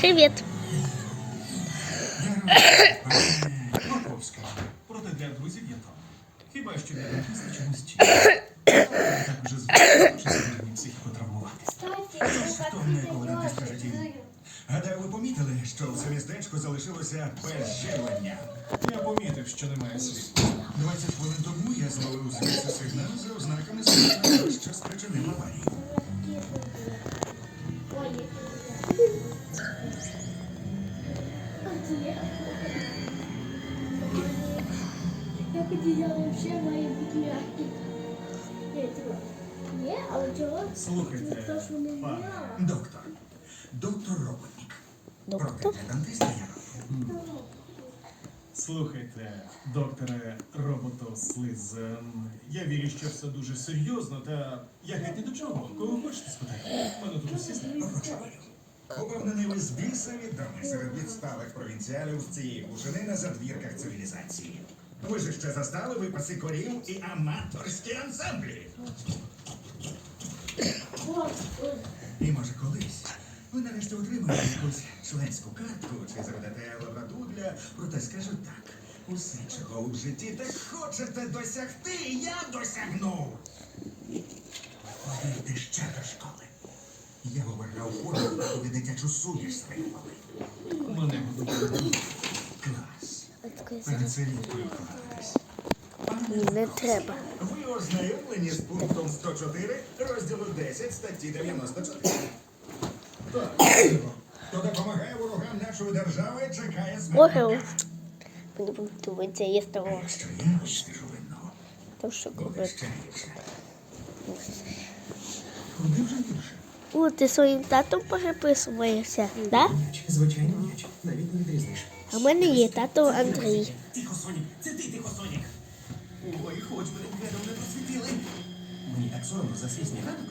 Привіт. Маковська. Проте для друзів я там. Хіба що для дантиста чомусь чи. Так уже звично, що сьогодні психікотравмувати. Хто мене коли дантиста житті? Гадаю, ви помітили, що все містечко залишилося без живлення. Я помітив, що немає світла. 20 хвилин тому я зловив звідси сигнал за ознаками світла, що спричинив аварію. Як одіяло взагалі має бути типу, Ні, але чого? Слухайте, То, що не пане. Доктор. Доктор Роботник. Проте Доктор? роблю. Слухайте, докторе роботослизен. Я вірю, що все дуже серйозно, та я геть ні до чого. Кого хочете спитати? Мене тут усі знають. Почуваю. Упевнений ви з біса відомий серед відсталих провінціалів з цієї глушини на задвірках цивілізації. Ви ж ще застали випаси корів і аматорські ансамблі. І може колись ви нарешті отримаєте якусь членську картку чи заведете лабраду для, проте скажу так. Усе, чого в житті так хочете досягти, я досягнув. Ходити ще до куди дитячу суміш стримували. Мене годували. Клас. Перед селівкою вкладатись. Не треба. Ви ознайомлені з пунктом 104 розділу 10 статті 94. Так, хто допомагає ворогам нашої держави, чекає Орел. смерть. Мені подобається є того, Якщо я висвіжу винного, то що буде купити. ще гірше. Куди вже гірше? О, ти своїм татом переписуєшся, да? Звичайно, м'яч. Навіть не відрізниш. А в мене є тато Андрій. Тихо, Сонік, це ти, тихо, Сонік. Ой, хоч би глядом не просвітили. Мені так соромно за свій сніданок.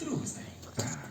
Tuesday. Né? Tá.